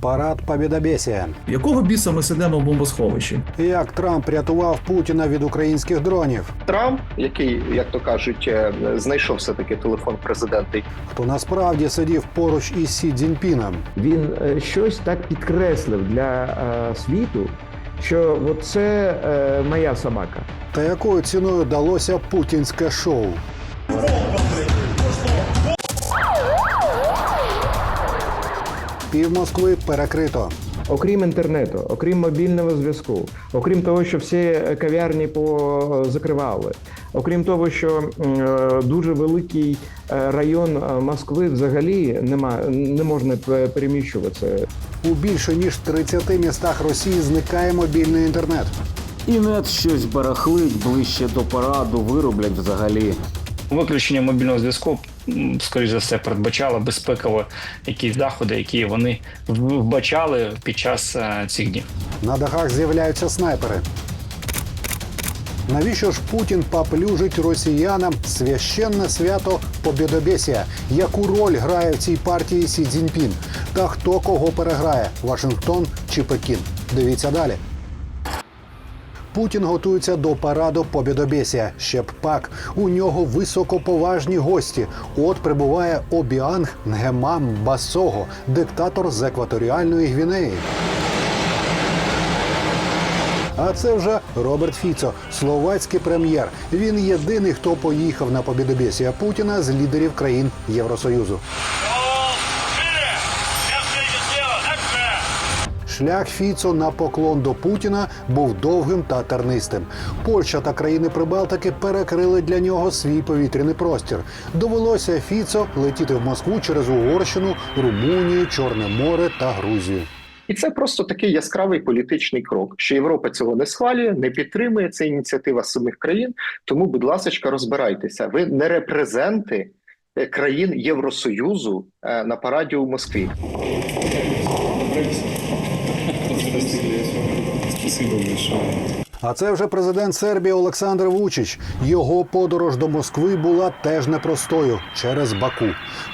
Парад Побєдобєсія. Якого біса ми сидимо в бомбосховищі? Як Трамп рятував Путіна від українських дронів? Трамп, який, як то кажуть, е, знайшов все таки телефон президента, Хто насправді сидів поруч із Сі Цзіньпіном? Він е, щось так підкреслив для е, світу, що от це е, моя собака. Та якою ціною далося путінське шоу? Пів Москви перекрито. Окрім інтернету, окрім мобільного зв'язку, окрім того, що всі кав'ярні позакривали, окрім того, що е, дуже великий е, район е, Москви взагалі нема, не можна пе- переміщуватися. У більше ніж 30 містах Росії зникає мобільний інтернет. І нет щось барахлить ближче до параду, вироблять взагалі. Виключення мобільного зв'язку, скоріш за все, передбачало безпеково якісь заходи, які вони вбачали під час е, цих днів. На дахах з'являються снайпери. Навіщо ж Путін поплюжить росіянам священне свято Побєдобєсія? Яку роль грає в цій партії Сі Цзіньпін? Та хто кого переграє Вашингтон чи Пекін? Дивіться далі. Путін готується до параду Побєдобєсія. Ще б пак. У нього високоповажні гості. От прибуває Обіанг Нгемам Басого, диктатор з екваторіальної Гвінеї. А це вже Роберт Фіцо, словацький прем'єр. Він єдиний, хто поїхав на побідобєсія Путіна з лідерів країн Євросоюзу. Шлях Фіцо на поклон до Путіна був довгим та тернистим. Польща та країни Прибалтики перекрили для нього свій повітряний простір. Довелося Фіцо летіти в Москву через Угорщину, Румунію, Чорне море та Грузію. і це просто такий яскравий політичний крок, що Європа цього не схвалює, не підтримує. Це ініціатива самих країн. Тому, будь ласка, розбирайтеся. Ви не репрезенти е, країн Євросоюзу е, на параді у Москві. А це вже президент Сербії Олександр Вучич. Його подорож до Москви була теж непростою через Баку.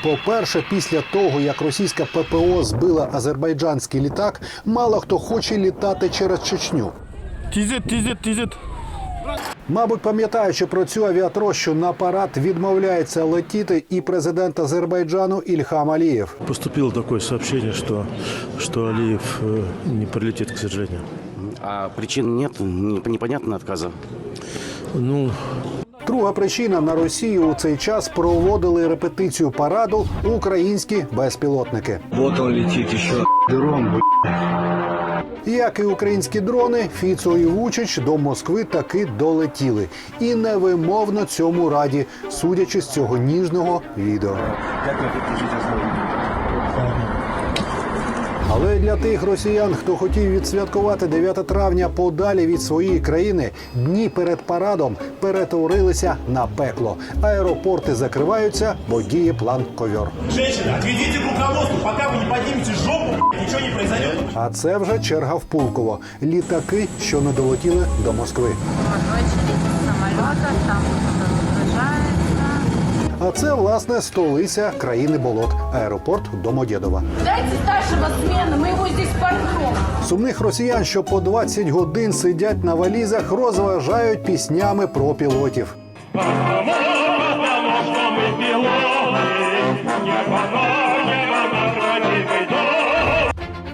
По-перше, після того як російська ППО збила азербайджанський літак, мало хто хоче літати через Чечню. Тізіт, тізіт, тизит. Мабуть, пам'ятаючи про цю авіатрощу, на парад відмовляється летіти і президент Азербайджану Ільхам Алієв. Поступило такое сообщение, что, что Алиев э, не прилетит, к сожалению. А причин нет, не- непонятно отказа. Ну, Друга причина на Росію у цей час проводили репетицію параду українські безпілотники. Вот он летит еще. Дрон, Як і українські дрони, Фіцо і Вучич до Москви таки долетіли. І невимовно цьому раді, судячи з цього ніжного відео. Але для тих росіян, хто хотів відсвяткувати 9 травня подалі від своєї країни, дні перед парадом перетворилися на пекло. Аеропорти закриваються, бо діє план ковьор. Женщина, отведите к руководству, пока вы не поднимете жопу, ничего не произойдет. А це вже черга в Пулково. Літаки, що не долетіли до Москви. там. А це власне столиця країни болот, аеропорт Домодєдова. Дайте старшего смены, мы его здесь порвем. Сумних росіян, що по 20 годин сидять на валізах, розважають піснями про пілотів.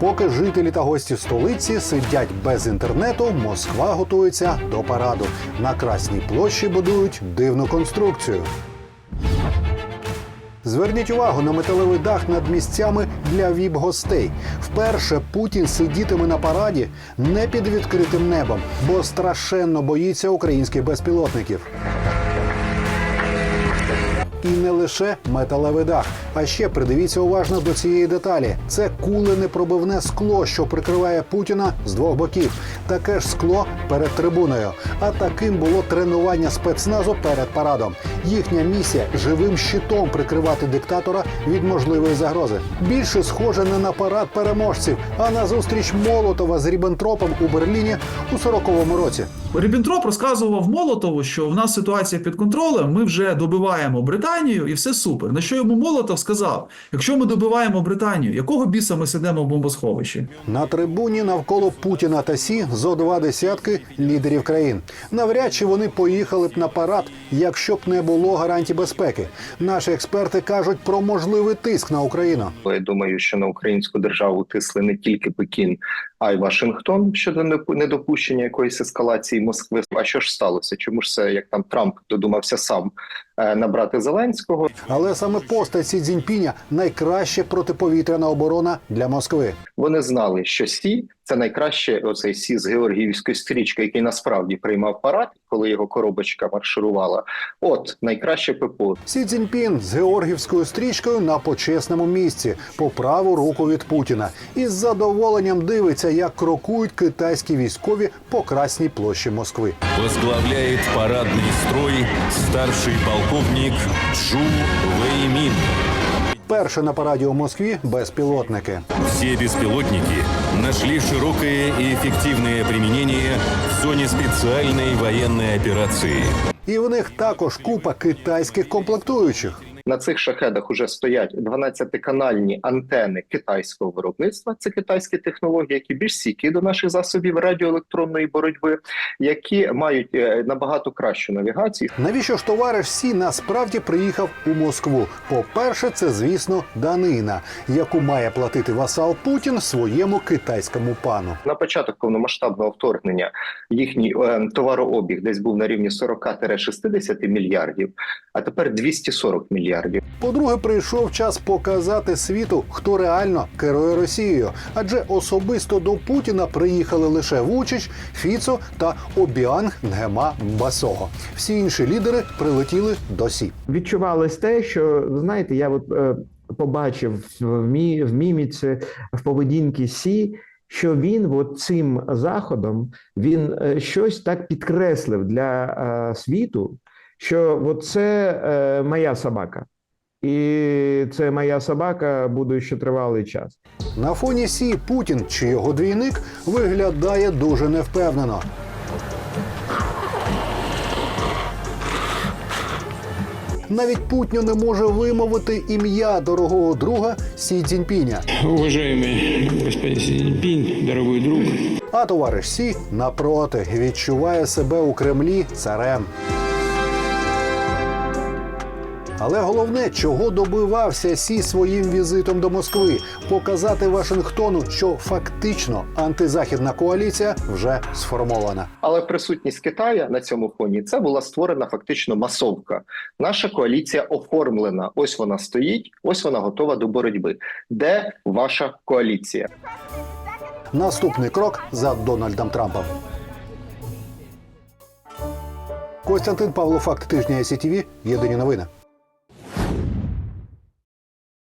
Поки жителі та гості столиці сидять без інтернету, Москва готується до параду. На Красній площі будують дивну конструкцію. Зверніть увагу на металевий дах над місцями для віп-гостей. Вперше Путін сидітиме на параді не під відкритим небом, бо страшенно боїться українських безпілотників. І не лише металевий дах. А ще придивіться уважно до цієї деталі. Це куленепробивне скло, що прикриває Путіна з двох боків. Таке ж скло перед трибуною. А таким було тренування спецназу перед парадом. Їхня місія живим щитом прикривати диктатора від можливої загрози. Більше схоже не на парад переможців, а на зустріч Молотова з Ріббентропом у Берліні у 40-му році. Ріббентроп розказував Молотову, що в нас ситуація під контролем, ми вже добиваємо Британію і все супер. На що йому Молотов сказав: якщо ми добиваємо Британію, якого біса ми сидимо в бомбосховищі? На трибуні навколо Путіна та Сі зо два десятки лідерів країн. Навряд чи вони поїхали б на парад, якщо б не було гарантій безпеки. Наші експерти кажуть про можливий тиск на Україну. Я думаю, що на українську державу тисли не тільки Пекін, а й Вашингтон щодо недопущення якоїсь ескалації Москви. А що ж сталося? Чому ж це як там Трамп додумався сам набрати Зеленського? Але саме постать Сі Цзіньпіня найкраща протиповітряна оборона для Москви. Вони знали, що Сі це найкраще оцей Сі з Георгіївської стрічки, який насправді приймав парад, коли його коробочка марширувала. От найкраще ППО. Сі Цзіньпін з георгівською стрічкою на почесному місці по праву руку від Путіна і з задоволенням дивиться, як крокують китайські військові по красній площі Москви. Возглавляет парадный строй старший полковник Чжу Веймін. Перше на параді у Москві безпілотники. Все беспилотники нашли широкое и эффективное применение в зоне специальной военной операции. І в них також купа китайських комплектуючих. На цих шахедах уже стоять 12-канальні антени китайського виробництва. Це китайські технології, які більш сікі до наших засобів радіоелектронної боротьби, які мають е, набагато кращу навігацію. Навіщо ж товариш Сі насправді приїхав у Москву? По-перше, це звісно данина, яку має платити васал Путін своєму китайському пану. На початок повномасштабного вторгнення їхній е, товарообіг десь був на рівні 40-60 мільярдів, а тепер 240 мільярдів. По-друге, прийшов час показати світу, хто реально керує Росією, адже особисто до Путіна приїхали лише Вучич, Фіцо та Обіанг Нгема Басого. Всі інші лідери прилетіли до Сі. відчувалось те, що знаєте, я от е, побачив в, мі, в міміці в поведінці Сі, що він от цим заходом він е, щось так підкреслив для е, світу, що от це е, моя собака. І це моя собака буде ще тривалий час. На фоні Сі Путін чи його двійник виглядає дуже невпевнено. Навіть Путню не може вимовити ім'я дорогого друга Сі Цзіньпіня. Уважаемый господин Си Цзиньпинь, дорогой друг, А товариш Сі напроти відчуває себе у Кремлі царем. Але головне, чого добивався Сі своїм візитом до Москви, показати Вашингтону, що фактично антизахідна коаліція вже сформована. Але присутність Китая на цьому фоні це була створена фактично масовка. Наша коаліція оформлена. Ось вона стоїть, ось вона готова до боротьби. Де ваша коаліція? Наступний крок за Дональдом Трампом. Костянтин Павло, факт тижня СІТВ. Єдині новини.